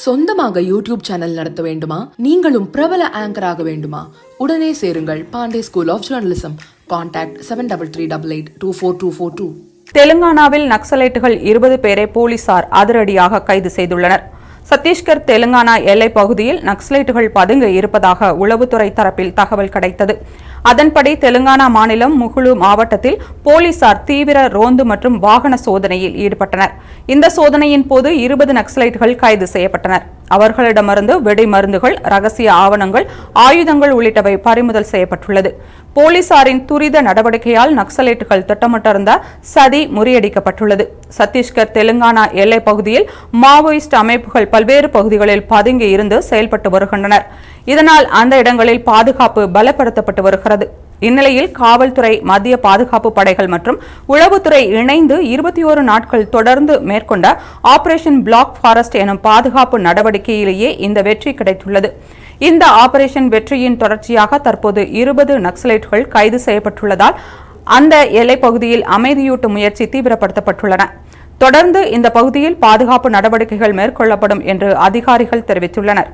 சொந்தமாக YouTube channel நடத்த வேண்டுமா? நீங்களும் பிரபல ஆங்கராக வேண்டுமா? உடனே சேருங்கள் Pandey school of journalism contact seven double three double eight two four two four two தெலுங்கானாவில் நக்சலைட்டுகள் இருபது பேரை போலீசார் அதிரடியாக கைது செய்துள்ளனர். சத்தீஸ்கர் தெலுங்கானா எல்லைப் பகுதியில் நக்சலைட்டுகள் பதுங்க இருப்பதாக உளவுத்துறை தரப்பில் தகவல் கிடைத்தது. அதன்படி தெலுங்கானா மாநிலம் முகுழு மாவட்டத்தில் போலீசார் தீவிர ரோந்து மற்றும் வாகன சோதனையில் ஈடுபட்டனர். இந்த சோதனையின் போது இருபது நக்சலைட்டுகள் கைது செய்யப்பட்டனர். அவர்களிடமிருந்து வெடி மருந்துகள் ரகசிய ஆவணங்கள் ஆயுதங்கள் உள்ளிட்டவை பறிமுதல் செய்யப்பட்டுள்ளது. போலீசாரின் துரித நடவடிக்கையால் நக்சலைட்டுகள் திட்டமிட்டிருந்த சதி முறியடிக்கப்பட்டுள்ளது. சத்தீஸ்கர் தெலுங்கானா எல்லைப் பகுதியில் மாவோயிஸ்ட் அமைப்புகள் பல்வேறு பகுதிகளில் பதுங்கி இருந்து செயல்பட்டு வருகின்றனர். இதனால் அந்த இடங்களில் பாதுகாப்பு பலப்படுத்தப்பட்டு வருகிறது. இந்நிலையில் காவல்துறை மத்திய பாதுகாப்பு படைகள் மற்றும் உளவுத்துறை இணைந்து இருபத்தி ஒரு நாட்கள் தொடர்ந்து மேற்கொண்ட ஆபரேஷன் பிளாக் ஃபாரஸ்ட் எனும் பாதுகாப்பு நடவடிக்கையிலேயே இந்த வெற்றி கிடைத்துள்ளது. இந்த ஆபரேஷன் வெற்றியின் தொடர்ச்சியாக தற்போது இருபது நக்சலைட்டுகள் கைது செய்யப்பட்டுள்ளதால் அந்த எல்லைப்பகுதியில் அமைதியூட்டும் முயற்சி தீவிரப்படுத்தப்பட்டுள்ளன. தொடர்ந்து இந்த பகுதியில் பாதுகாப்பு நடவடிக்கைகள் மேற்கொள்ளப்படும் என்று அதிகாரிகள் தெரிவித்துள்ளனர்.